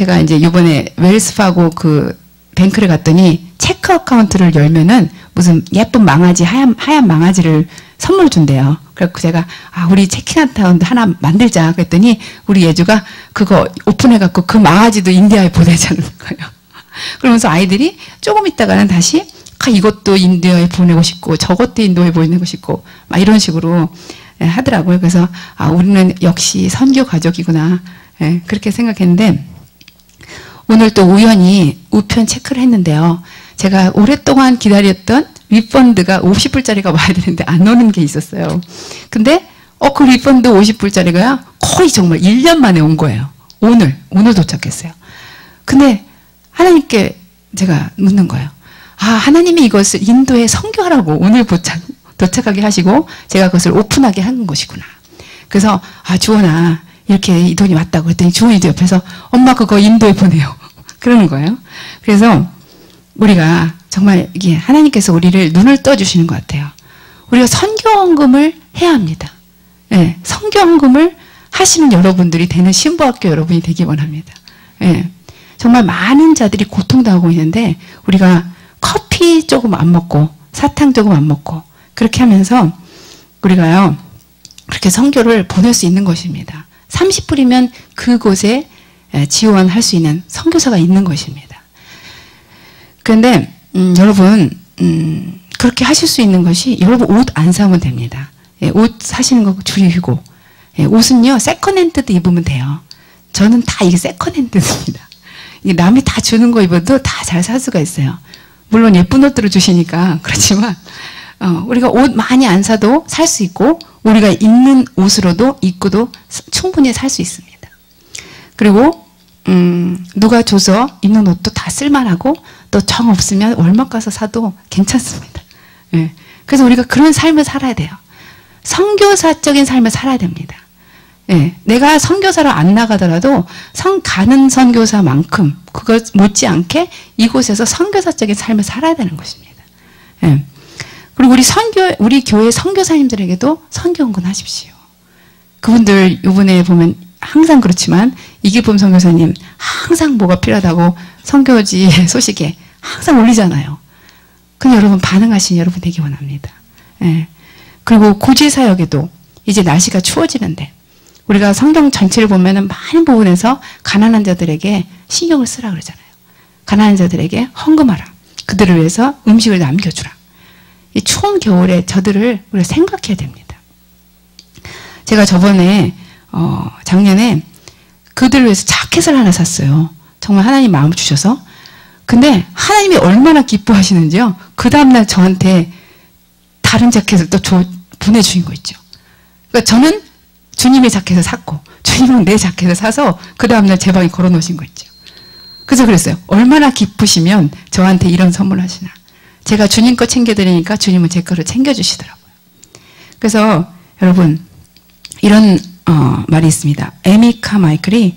제가 이제 이번에 웰스파고 그 뱅크를 갔더니 체크 어카운트를 열면은 무슨 예쁜 망아지 하얀 하얀 망아지를 선물 준대요. 그래서 제가 아 우리 체킹 어카운트 하나 만들자 그랬더니 우리 예주가 그거 오픈해 갖고 그 망아지도 인디아에 보내자는 거예요. 그러면서 아이들이 조금 있다가는 다시 아, 이것도 인도에 보내고 싶고 저것도 인도에 보내고 싶고 막 이런 식으로 예, 하더라고요. 그래서 아 우리는 역시 선교 가족이구나 예, 그렇게 생각했는데 오늘 또 우연히 우편 체크를 했는데요. 제가 오랫동안 기다렸던 리펀드가 50불짜리가 와야 되는데 안 오는 게 있었어요. 근데 어그 리펀드 50불짜리가 거의 정말 1년 만에 온 거예요. 오늘 오늘 도착했어요. 근데 하나님께 제가 묻는 거예요. 아 하나님이 이것을 인도에 선교하라고 오늘 도착, 도착하게 하시고 제가 그것을 오픈하게 한 것이구나. 그래서 아 주원아 이렇게 이 돈이 왔다고 했더니 주원이도 옆에서 엄마 그거 인도에 보내요. 그러는 거예요. 그래서 우리가 정말 이게 하나님께서 우리를 눈을 떠주시는 것 같아요. 우리가 선교헌금을 해야 합니다. 예, 선교헌금을 하시는 여러분들이 되는 신부학교 여러분이 되기 원합니다. 예, 정말 많은 자들이 고통당하고 있는데 우리가 커피 조금 안 먹고 사탕 조금 안 먹고 그렇게 하면서 우리가요 그렇게 선교를 보낼 수 있는 것입니다. 30불이면 그곳에 지원할 수 있는 선교사가 있는 것입니다. 그런데 음, 여러분 음, 그렇게 하실 수 있는 것이 여러분 옷 안 사면 됩니다. 예, 옷 사시는 거 줄이고 예, 옷은요 세컨핸드도 입으면 돼요. 저는 다 이게 세컨핸드입니다. 남이 다 주는 거 입어도 다 잘 살 수가 있어요. 물론 예쁜 옷들을 주시니까 그렇지만 어, 우리가 옷 많이 안 사도 살 수 있고 우리가 입는 옷으로도 입고도 충분히 살 수 있습니다. 그리고 음, 누가 줘서 입는 옷도 다 쓸만하고 또 정 없으면 월막 가서 사도 괜찮습니다. 예. 그래서 우리가 그런 삶을 살아야 돼요. 성교사적인 삶을 살아야 됩니다. 예. 내가 선교사로 안 나가더라도 성 가는 선교사만큼 그것 못지않게 이곳에서 선교사적인 삶을 살아야 되는 것입니다. 예. 그리고 우리 선교 우리 교회 선교사님들에게도 선교원근 하십시오. 그분들 이번에 보면 항상 그렇지만 이기범 선교사님 항상 뭐가 필요하다고 선교지 소식에 항상 올리잖아요. 근데 여러분 반응하신 여러분 되기 원합니다. 예. 그리고 구제사역에도 이제 날씨가 추워지는데 우리가 성경 전체를 보면은 많은 부분에서 가난한 자들에게 신경을 쓰라 그러잖아요. 가난한 자들에게 헌금하라. 그들을 위해서 음식을 남겨주라. 이 추운 겨울에 저들을 우리가 생각해야 됩니다. 제가 저번에 어, 작년에 그들을 위해서 자켓을 하나 샀어요. 정말 하나님 마음을 주셔서. 근데 하나님이 얼마나 기뻐하시는지요. 그 다음날 저한테 다른 자켓을 또 줘, 보내주신 거 있죠. 그러니까 저는 주님의 자켓을 샀고 주님은 내 자켓을 사서 그 다음날 제 방에 걸어놓으신 거 있죠. 그래서 그랬어요. 얼마나 기쁘시면 저한테 이런 선물 하시나. 제가 주님 거 챙겨드리니까 주님은 제 거를 챙겨주시더라고요. 그래서 여러분 이런 어, 말이 있습니다. 에미 카마이클이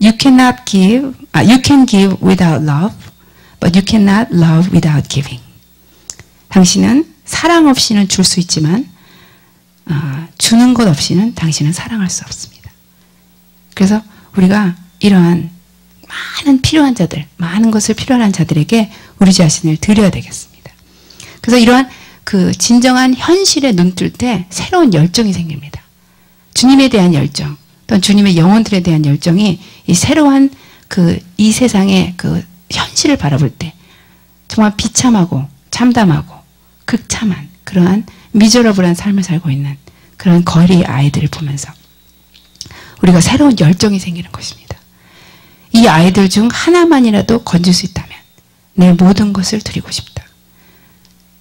You cannot give, 아, you can give without love, but you cannot love without giving. 당신은 사랑 없이는 줄 수 있지만 어, 주는 것 없이는 당신은 사랑할 수 없습니다. 그래서 우리가 이러한 많은 필요한 자들, 많은 것을 필요한 자들에게 우리 자신을 드려야 되겠습니다. 그래서 이러한 그 진정한 현실에 눈뜰 때 새로운 열정이 생깁니다. 주님에 대한 열정, 또는 주님의 영혼들에 대한 열정이 이 새로운 그 이 세상의 그 현실을 바라볼 때 정말 비참하고 참담하고 극참한 그러한 미저러블한 삶을 살고 있는 그런 거리 아이들을 보면서 우리가 새로운 열정이 생기는 것입니다. 이 아이들 중 하나만이라도 건질 수 있다면 내 모든 것을 드리고 싶다.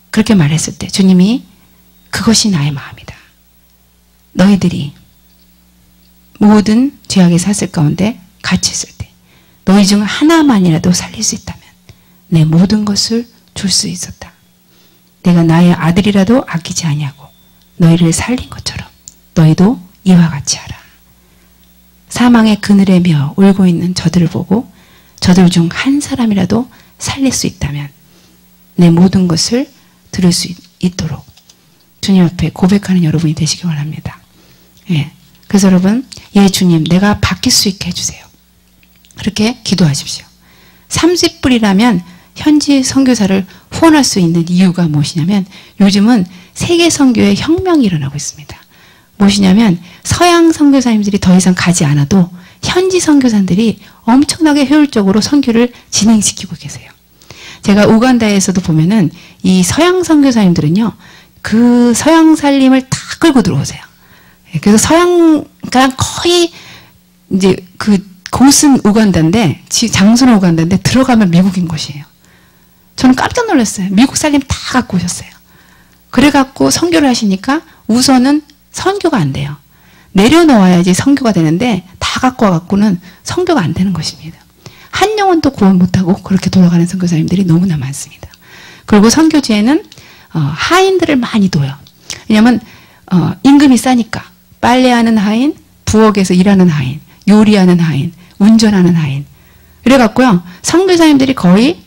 그렇게 말했을 때 주님이 그것이 나의 마음이다. 너희들이 모든 죄악의 사슬 가운데 갇혀 있을 때 너희 중 하나만이라도 살릴 수 있다면 내 모든 것을 줄 수 있었다. 내가 나의 아들이라도 아끼지 아니하고 너희를 살린 것처럼 너희도 이와 같이 하라. 사망의 그늘에 며 울고 있는 저들을 보고 저들 중 한 사람이라도 살릴 수 있다면 내 모든 것을 들을 수 있도록 주님 앞에 고백하는 여러분이 되시기 바랍니다. 예. 그래서 여러분, 예 주님, 내가 바뀔 수 있게 해주세요. 그렇게 기도하십시오. 30불이라면 현지 선교사를 후원할 수 있는 이유가 무엇이냐면 요즘은 세계 선교의 혁명이 일어나고 있습니다. 무엇이냐면 서양 선교사님들이 더 이상 가지 않아도 현지 선교사들이 엄청나게 효율적으로 선교를 진행시키고 계세요. 제가 우간다에서도 보면은 이 서양 선교사님들은요. 그 서양 살림을 다 끌고 들어오세요. 예, 그래서 서양 그러니까 거의 이제 그 곳은 우간다인데 장소는 우간다인데 들어가면 미국인 곳이에요. 저는 깜짝 놀랐어요. 미국 살림 다 갖고 오셨어요. 그래갖고 선교를 하시니까 우선은 선교가 안 돼요. 내려놓아야지 선교가 되는데 다 갖고 와갖고는 선교가 안 되는 것입니다. 한 영혼도 구원 못하고 그렇게 돌아가는 선교사님들이 너무나 많습니다. 그리고 선교지에는 어, 하인들을 많이 둬요. 왜냐하면 어, 임금이 싸니까 빨래하는 하인, 부엌에서 일하는 하인, 요리하는 하인, 운전하는 하인. 그래갖고요 선교사님들이 거의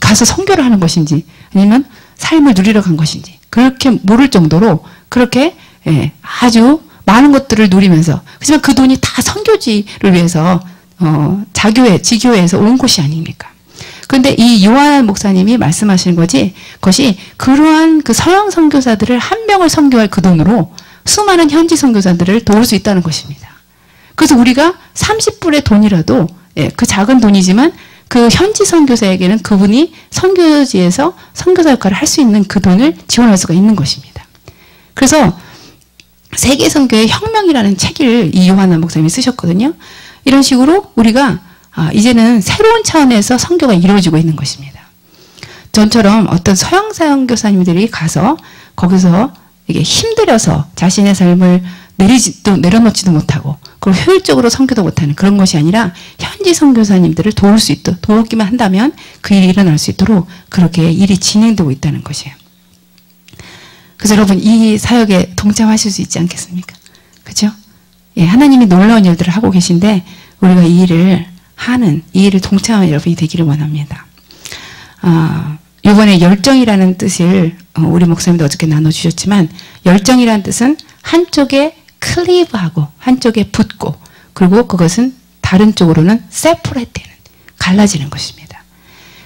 가서 선교를 하는 것인지 아니면 삶을 누리러 간 것인지 그렇게 모를 정도로 그렇게 예, 아주 많은 것들을 누리면서 그렇지만 그 돈이 다 선교지를 위해서 어, 자교회, 지교회에서 온 곳이 아닙니까? 그런데 이 요한 목사님이 말씀하시는 거지 그것이 그러한 그 서양 선교사들을 한 명을 선교할 그 돈으로 수많은 현지 선교사들을 도울 수 있다는 것입니다. 그래서 우리가 30불의 돈이라도 예, 그 작은 돈이지만 그 현지 선교사에게는 그분이 선교지에서 선교사 역할을 할 수 있는 그 돈을 지원할 수가 있는 것입니다. 그래서 세계 선교의 혁명이라는 책을 이 요한나 목사님이 쓰셨거든요. 이런 식으로 우리가 아, 이제는 새로운 차원에서 선교가 이루어지고 있는 것입니다. 전처럼 어떤 서양 선교사님들이 가서 거기서 이게 힘들어서 자신의 삶을 내리지도 내려놓지도 못하고 그리고 효율적으로 선교도 못하는 그런 것이 아니라 현지 선교사님들을 도울 수 있도록 도우기만 한다면 그 일이 일어날 수 있도록 그렇게 일이 진행되고 있다는 것이에요. 그래서 여러분 이 사역에 동참하실 수 있지 않겠습니까? 그죠? 예, 하나님이 놀라운 일들을 하고 계신데 우리가 이 일을 하는 이 일을 동참하는 여러분이 되기를 원합니다. 아, 이번에 열정이라는 뜻을 어, 우리 목사님도 어저께 나눠주셨지만 열정이라는 뜻은 한쪽에 클리브하고 한쪽에 붙고 그리고 그것은 다른 쪽으로는 세퍼레트는 갈라지는 것입니다.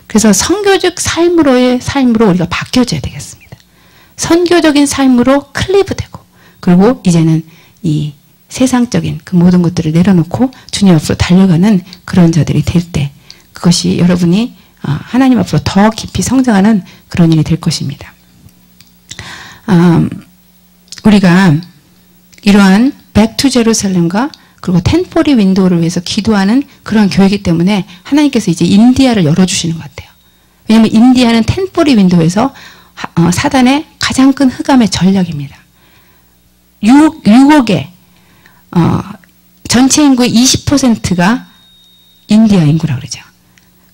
그래서 선교적 삶으로의 삶으로 우리가 바뀌어져야 되겠습니다. 선교적인 삶으로 클리브되고 그리고 이제는 이 세상적인 그 모든 것들을 내려놓고 주님 앞으로 달려가는 그런 자들이 될 때 그것이 여러분이 어, 하나님 앞으로 더 깊이 성장하는 그런 일이 될 것입니다. 음, 우리가 이러한 백투 제루살렘과 그리고 텐포리 윈도우를 위해서 기도하는 그런 교회이기 때문에 하나님께서 이제 인디아를 열어주시는 것 같아요. 왜냐하면 인디아는 텐포리 윈도우에서 어, 사단의 가장 큰 흑암의 전략입니다. 6, 6억의 어, 전체 인구의 20%가 인디아 인구라고 그러죠.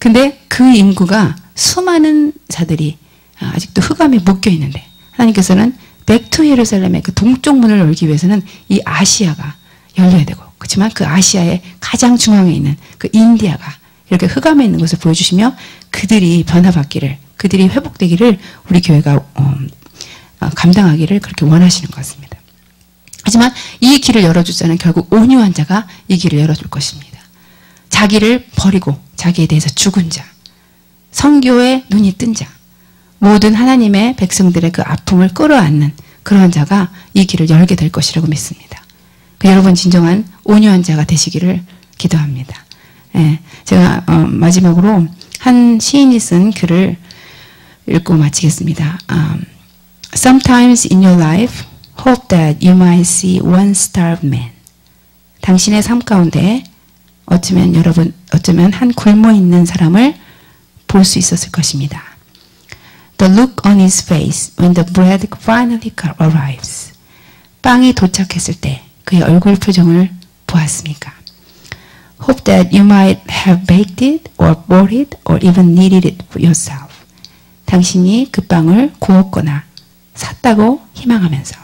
근데 그 인구가 수많은 자들이 아직도 흑암에 묶여 있는데 하나님께서는 백투 예루살렘의 그 동쪽 문을 열기 위해서는 이 아시아가 열려야 되고 그렇지만 그 아시아의 가장 중앙에 있는 그 인디아가 이렇게 흑암에 있는 것을 보여주시며 그들이 변화받기를 그들이 회복되기를 우리 교회가 어, 어, 감당하기를 그렇게 원하시는 것 같습니다. 하지만 이 길을 열어줄 자는 결국 온유한 자가 이 길을 열어줄 것입니다. 자기를 버리고 자기에 대해서 죽은 자, 성교에 눈이 뜬 자, 모든 하나님의 백성들의 그 아픔을 끌어안는 그런 자가 이 길을 열게 될 것이라고 믿습니다. 그 여러분 진정한 온유한 자가 되시기를 기도합니다. 예, 제가 어, 마지막으로 한 시인이 쓴 글을 읽고 마치겠습니다. Um, Sometimes in your life, hope that you might see one starved man. 당신의 삶 가운데 어쩌면 여러분 어쩌면 한 굶어 있는 사람을 볼 수 있었을 것입니다. The look on his face when the bread finally arrives. 빵이 도착했을 때 그의 얼굴 표정을 보았습니까? Hope that you might have baked it or bought it or even kneaded it yourself. 당신이 그 빵을 구웠거나 샀다고 희망하면서.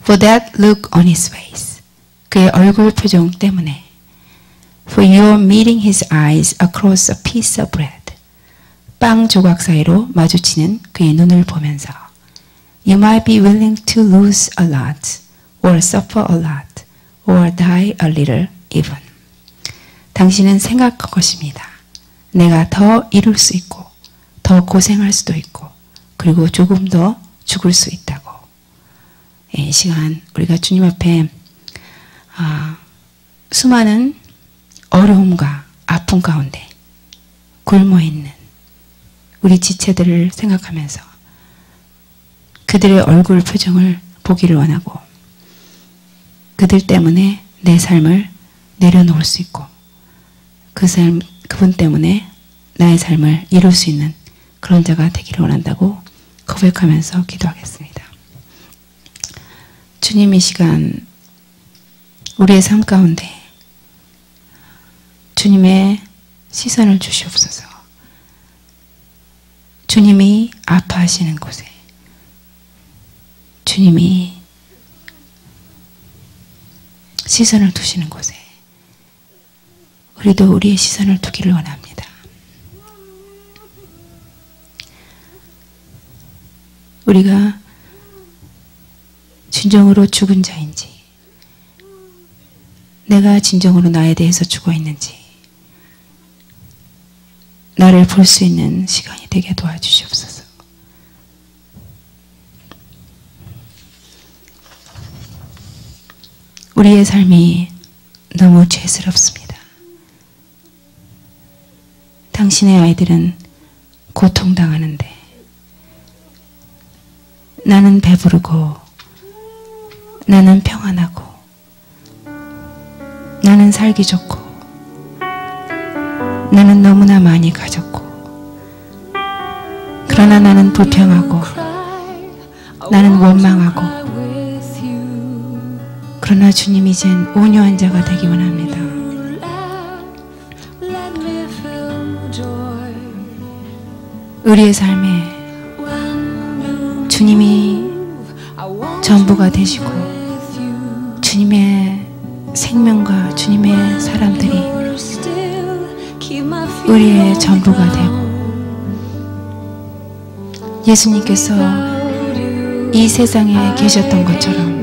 For that look on his face. 그의 얼굴 표정 때문에. For your meeting his eyes across a piece of bread. 빵 조각 사이로 마주치는 그의 눈을 보면서 You might be willing to lose a lot or suffer a lot or die a little even. 당신은 생각할 것입니다. 내가 더 이룰 수 있고 더 고생할 수도 있고 그리고 조금 더 죽을 수 있다고. 예, 이 시간 우리가 주님 앞에 아, 수많은 어려움과 아픔 가운데 굶어 있는 우리 지체들을 생각하면서 그들의 얼굴 표정을 보기를 원하고 그들 때문에 내 삶을 내려놓을 수 있고 그 삶, 그분 때문에 나의 삶을 이룰 수 있는 그런 자가 되기를 원한다고 고백하면서 기도하겠습니다. 주님 이 시간 우리의 삶 가운데 주님의 시선을 주시옵소서. 주님이 아파하시는 곳에 주님이 시선을 두시는 곳에 우리도 우리의 시선을 두기를 원합니다. 우리가 진정으로 죽은 자인지, 내가 진정으로 나에 대해서 죽어 있는지, 나를 볼 수 있는 시간이 되게 도와주시옵소서. 우리의 삶이 너무 죄스럽습니다. 당신의 아이들은 고통당하는데 나는 배부르고 나는 평안하고 나는 살기 좋고 나는 너무나 많이 가졌고 그러나 나는 불평하고 나는 원망하고 그러나 주님 이젠 온유한 자가 되기 원합니다. 우리의 삶에 주님이 전부가 되시고 주님의 생명과 주님의 사람들이 우리의 전부가 되고 예수님께서 이 세상에 계셨던 것처럼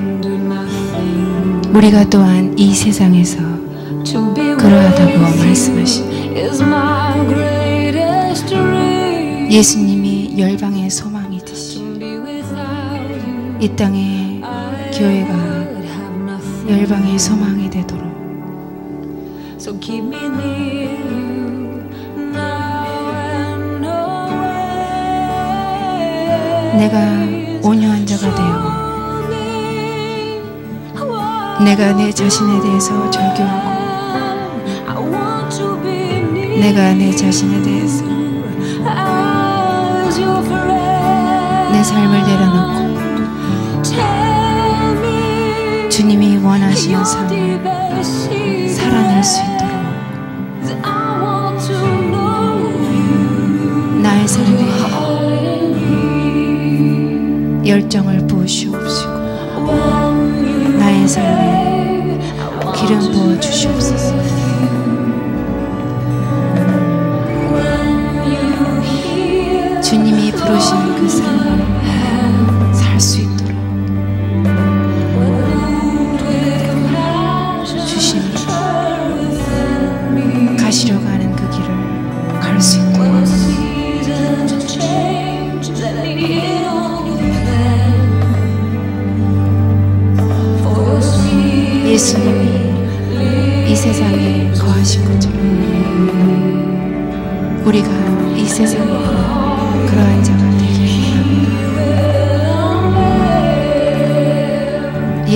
우리가 또한 이 세상에서 그러하다고 말씀하십니다. 예수님이 열방의 소망이듯이 이 땅에 교회가 열방의 소망이 되도록 내가 온유한 자가 되어 내가 내 자신에 대해서 절교하고 내가 내 자신에 대해서 내 삶을 내려놓고 주님이 원하시는 삶을 살아낼 수 있도 열정을 부으시옵시고 나의 삶에 기름 부어 주시옵소서. 주님이 부르신 그 삶을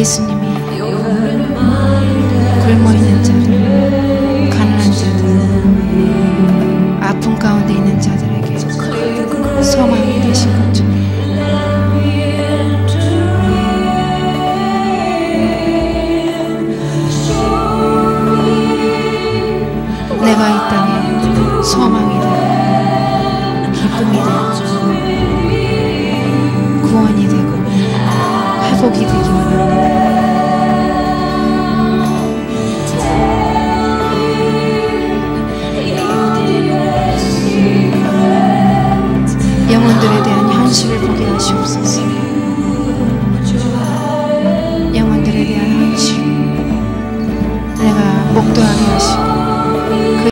예수님이 굶어 있는 자들, 가난한 자들, 아픔 가운데 있는 자들에게 소망이 되신 것처럼 내가 이 땅에 소망이 되고 기쁨이 되고